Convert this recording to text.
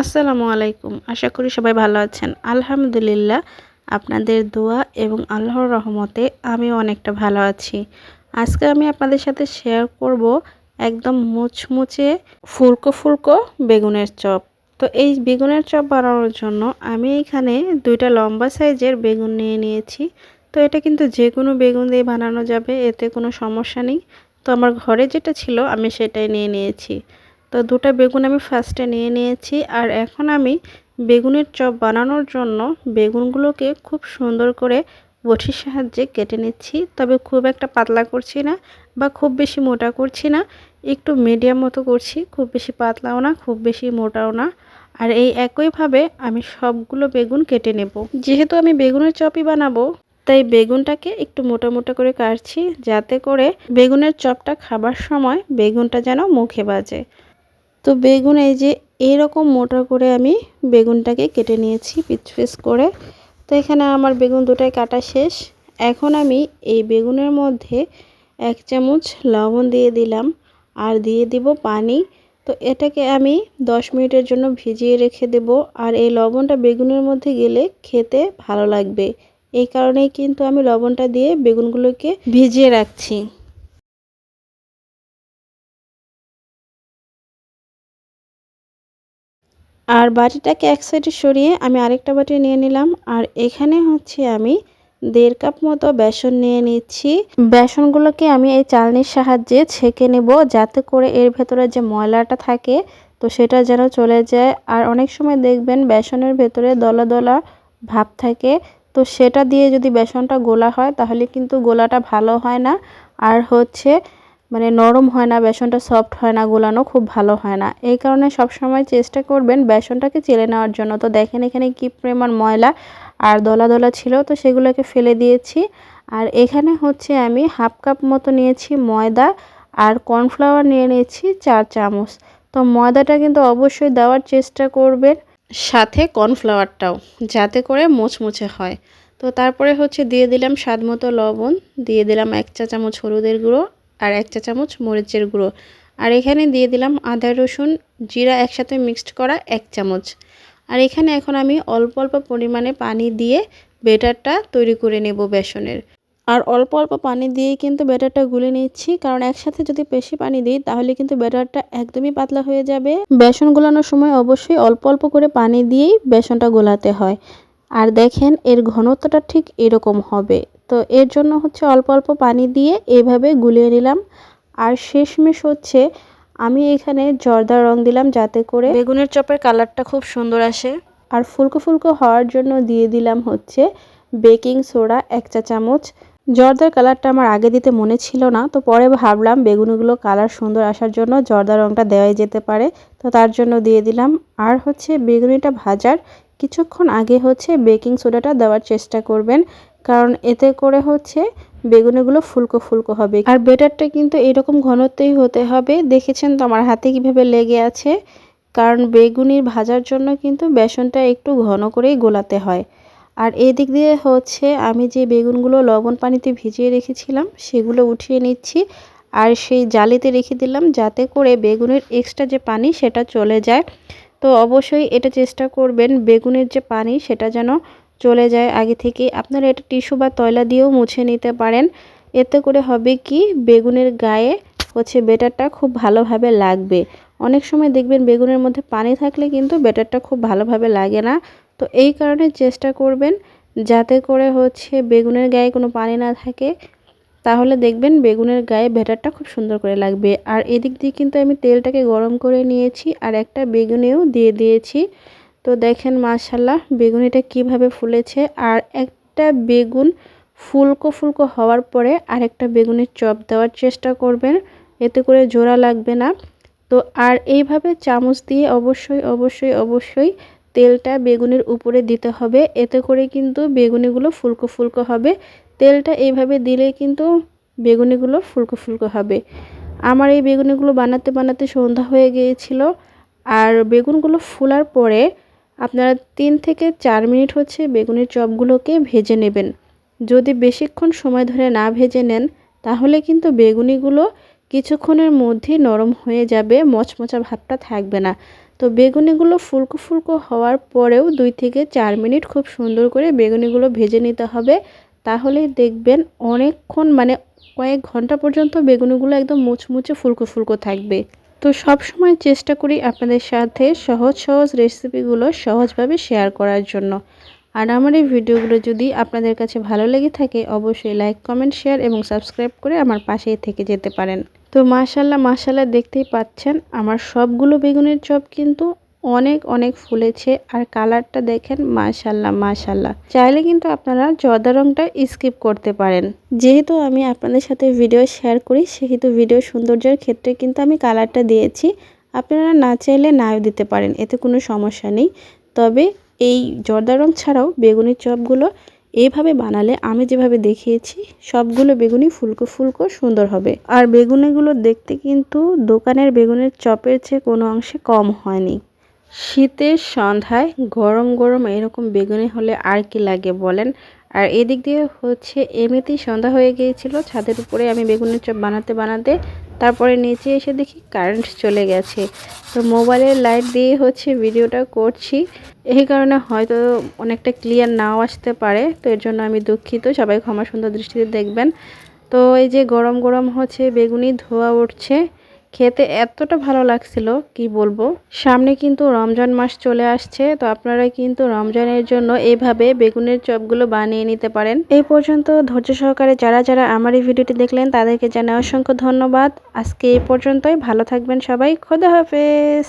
আসসালামু আলাইকুম। আশা করি সবাই ভালো আছেন। আলহামদুলিল্লাহ, আপনাদের দোয়া এবং আল্লাহর রহমতে আমি অনেকটা ভালো আছি। আজকে আমি আপনাদের সাথে শেয়ার করব একদম মুচমুচে ফুলকো ফুলকো বেগুনের চপ। তো এই বেগুনের চপ বানানোর জন্য আমি এখানে দুইটা লম্বা সাইজের বেগুন নিয়ে নিয়েছি। তো এটা কিন্তু যে কোনো বেগুন দিয়ে বানানো যাবে, এতে কোনো সমস্যা নেই। তো আমার ঘরে যেটা ছিল আমি সেটাই নিয়ে নিয়েছি। তো দুটো বেগুন আমি ফার্স্টে নিয়ে নিয়েছি। আর এখন আমি বেগুনের চপ বানানোর জন্য বেগুনগুলোকে খুব সুন্দর করে বটির সাহায্যে কেটে নিচ্ছি। তবে খুব একটা পাতলা করছি না বা খুব বেশি মোটা করছি না, একটু মিডিয়াম মতো করছি। খুব বেশি পাতলাও না, খুব বেশি মোটাও না। আর এই একইভাবে আমি সবগুলো বেগুন কেটে নেব। যেহেতু আমি বেগুনের চপই বানাবো, তাই বেগুনটাকে একটু মোটা মোটা করে কাটছি। যাতে করে বেগুনের চপটা খাবার সময় বেগুনটা যেন মুখে বাজে। তো বেগুন এই যে এরকম মোটা করে আমি বেগুনটাকে কেটে নিয়েছি পিচ পিচ করে। তো এখানে আমার বেগুন দুটাই কাটা শেষ। এখন আমি এই বেগুনের মধ্যে এক চামচ লবণ দিয়ে দিলাম আর দিয়ে দিব পানি। তো এটাকে আমি 10 মিনিটের জন্য ভিজিয়ে রেখে দেব আর এই লবণটা বেগুনের মধ্যে গেলে খেতে ভালো লাগবে। এই কারণেই কিন্তু আমি লবণটা দিয়ে বেগুনগুলোকে ভিজিয়ে রাখছি। আর বাটিটাকে এক সাইডে সরিয়ে আমি আরেকটা বাটি নিয়ে নিলাম। আর এখানে হচ্ছে আমি দেড় কাপ মতো বেসন নিয়ে নিচ্ছি। বেসনগুলোকে আমি এই চালনির সাহায্যে ছেঁকে নেব যাতে করে এর ভেতরে যে ময়লাটা থাকে, তো সেটা যেন চলে যায়। আর অনেক সময় দেখবেন বেসনের ভেতরে দলা দলা ভাব থাকে, তো সেটা দিয়ে যদি বেসনটা গোলা হয় তাহলে কিন্তু গোলাটা ভালো হয় না। আর হচ্ছে মানে নরম হয় না, বেসনটা সফট হয় না, গোলানো খুব ভালো হয় না। এই কারণে সব সময় চেষ্টা করবেন বেসনটাকে চেলে নেওয়ার জন্য। তো দেখেন এখানে কি পরিমাণ ময়লা আর দলা দলা ছিল, তো সেগুলোকে ফেলে দিয়েছি। আর এখানে হচ্ছে আমি হাফ কাপ মতো নিয়েছি ময়দা আর কর্নফ্লাওয়ার নিয়ে নিয়েছি চার চামচ। তো ময়দাটা কিন্তু অবশ্যই দেওয়ার চেষ্টা করবেন, সাথে কর্নফ্লাওয়ারটাও, যাতে করে মুচমুচে হয়। তো তারপরে হচ্ছে দিয়ে দিলাম স্বাদ মতো লবণ, দিয়ে দিলাম এক চা চামচ হলুদের গুঁড়ো আর এক চা চামচ মরিচের গুঁড়ো। আর এখানে দিয়ে দিলাম আদা, রসুন, জিরা একসাথে মিক্সড করা এক চামচ। আর এখানে এখন আমি অল্প অল্প পরিমাণে পানি দিয়ে বেটারটা তৈরি করে নেব বেসনের। আর অল্প অল্প পানি দিয়েই কিন্তু ব্যাটারটা গুলে নিচ্ছি, কারণ একসাথে যদি বেশি পানি দিই, তাহলে কিন্তু ব্যাটারটা একদমই পাতলা হয়ে যাবে। বেসন গোলানোর সময় অবশ্যই অল্প অল্প করে পানি দিয়েই বেসনটা গোলাতে হয়। আর দেখেন, এর ঘনত্বটা ঠিক এরকম হবে। তো এর জন্য হচ্ছে অল্প অল্প পানি দিয়ে এইভাবে গুলিয়ে নিলাম। আর শেষমেশ হচ্ছে আমি এখানে জর্দার রং দিলাম যাতে করে বেগুনের চপের কালারটা খুব সুন্দর আসে। আর ফুলকো ফুলকো হওয়ার জন্য দিয়ে দিলাম হচ্ছে বেকিং সোডা এক চা চামচ। জর্দার কালারটা আমার আগে দিতে মনে ছিল না তো পরে ভাবলাম বেগুনগুলো কালার সুন্দর আসার জন্য জর্দা রংটা দেওয়াই যেতে পারে তো তার জন্য দিয়ে দিলাম। আর হচ্ছে বেগুনিটা ভাজার কিছুক্ষণ আগে হচ্ছে বেকিং সোডাটা দেওয়ার চেষ্টা করবেন। কারণ এতে করে হচ্ছে বেগুনিগুলো ফুলকো ফুলকো হবে। আর বেটারটা কিন্তু এরকম ঘনত্বই হতে হবে। দেখেছেন তো আমার হাতে কীভাবে লেগে আছে? কারণ বেগুনির ভাজার জন্য কিন্তু বেসনটা একটু ঘন করেই গোলাতে হয়। আর এদিক দিয়ে হচ্ছে আমি যে বেগুনগুলো লবণ পানিতে ভিজিয়ে রেখেছিলাম, সেগুলো উঠিয়ে নিচ্ছি। আর সেই জালিতে রেখে দিলাম যাতে করে বেগুনের এক্সট্রা যে পানি সেটা চলে যায়। তো অবশ্যই এটা চেষ্টা করবেন, বেগুনের যে পানি সেটা যেন চলে যায়। আগে থেকে আপনারা এটা টিস্যু বা তয়লা দিয়েও মুছে নিতে পারেন। এতে করে হবে কি, বেগুনের গায়ে হচ্ছে বেটারটা খুব ভালোভাবে লাগবে। অনেক সময় দেখবেন বেগুনের মধ্যে পানি থাকলে কিন্তু বেটারটা খুব ভালোভাবে লাগে না। তো এই কারণে চেষ্টা করবেন যাতে করে হচ্ছে বেগুনের গায়ে কোনো পানি না থাকে। তাহলে দেখবেন বেগুনের গায়ে ব্যাটারটা খুব সুন্দর করে লাগবে। আর এদিক দিয়ে কিন্তু আমি তেলটাকে গরম করে নিয়েছি আর একটা বেগুনেও দিয়ে দিয়েছি। তো দেখেন মাশাল্লাহ বেগুনিটা কীভাবে ফুলেছে আর একটা বেগুন ফুলকো ফুলকো হওয়ার পরে আরেকটা বেগুনের চপ দেওয়ার চেষ্টা করবেন, এতে করে জোড়া লাগবে না। তো আর এইভাবে চামচ দিয়ে অবশ্যই অবশ্যই অবশ্যই তেলটা বেগুনের উপরে দিতে হবে, এতে করে কিন্তু বেগুনিগুলো ফুলকো ফুলকো হবে। তেলটা এইভাবে দিলে কিন্তু বেগুনিগুলো ফুলকো ফুলকো হবে। আমার এই বেগুনিগুলো বানাতে বানাতে সন্ধ্যা হয়ে গিয়েছিল আর বেগুনগুলো ফুলার পরে আপনারা তিন থেকে চার মিনিট হচ্ছে বেগুনের চপগুলোকে ভেজে নেবেন। যদি বেশিক্ষণ সময় ধরে না ভেজে নেন, তাহলে কিন্তু বেগুনিগুলো কিছুক্ষণের মধ্যেই নরম হয়ে যাবে, মচমচা ভাবটা থাকবে না। তো বেগুনিগুলো ফুলকো ফুলকো হওয়ার পরেও দুই থেকে চার মিনিট খুব সুন্দর করে বেগুনিগুলো ভেজে নিতে হবে। তাহলেই দেখবেন অনেকক্ষণ মানে কয়েক ঘণ্টা পর্যন্ত বেগুনিগুলো একদম মুচমুচে ফুলকো ফুলকো থাকবে। তো সব সময় চেষ্টা করি আপনাদের সাথে সহজ সহজ রেসিপিগুলো সহজভাবে শেয়ার করার জন্য। আর আমার এই ভিডিওগুলো যদি আপনাদের কাছে ভালো লেগে থাকে, অবশ্যই লাইক কমেন্ট শেয়ার এবং সাবস্ক্রাইব করে আমার পাশেই থেকে যেতে পারেন। তো মাশাল্লাহ মাশাল্লাহ দেখতেই পাচ্ছেন, আমার সবগুলো বেগুনের চপ কিন্তু অনেক অনেক ফুলেছে আর কালারটা দেখেন, মাশাল্লাহ মাশাল্লাহ। চাইলে কিন্তু আপনারা জর্দা রঙটা স্কিপ করতে পারেন। যেহেতু আমি আপনাদের সাথে ভিডিও শেয়ার করি, সেহেতু ভিডিও সৌন্দর্যের ক্ষেত্রে কিন্তু আমি কালারটা দিয়েছি। আপনারা না চাইলে নাও দিতে পারেন, এতে কোনো সমস্যা নেই। তবে এই জর্দা রং ছাড়াও বেগুনের চপগুলো এইভাবে বানালে আমি যেভাবে দেখিয়েছি, সবগুলো বেগুনি ফুলকো ফুলকো সুন্দর হবে। আর বেগুনিগুলো দেখতে কিন্তু দোকানের বেগুনের চপের চেয়ে কোনো অংশে কম হয়নি। শীতের সন্ধ্যায় গরম গরম এরকম বেগুনি হলে আর কি লাগে বলেন? আর এদিক দিয়ে হচ্ছে এমনিতেই সন্ধ্যা হয়ে গিয়েছিল, ছাদের উপরে আমি বেগুনের চপ বানাতে বানাতে তারপরে নিচে এসে দেখি কারেন্ট চলে গেছে। তো মোবাইলের লাইট দিয়ে হচ্ছে ভিডিওটা করছি। এই কারণে হয়তো অনেকটা ক্লিয়ার নাও আসতে পারে, তো এর জন্য আমি দুঃখিত। সবাই ক্ষমা সুন্দর দৃষ্টিতে দেখবেন। তো এই যে গরম গরম হচ্ছে বেগুনি ধোয়া উঠছে খেতে এতটা ভালো লাগছিল, কি বলব? সামনে কিন্তু রমজান মাস চলে আসছে, তো আপনারা কিন্তু রমজানের জন্য এইভাবে বেগুনের চপগুলো বানিয়ে নিতে পারেন। এই পর্যন্ত ধৈর্য সহকারে যারা যারা আমার এই ভিডিওটি দেখলেন, তাদেরকে জানাই অসংখ্য ধন্যবাদ। আজকে এই পর্যন্তই, ভালো থাকবেন সবাই, খোদা হাফেজ।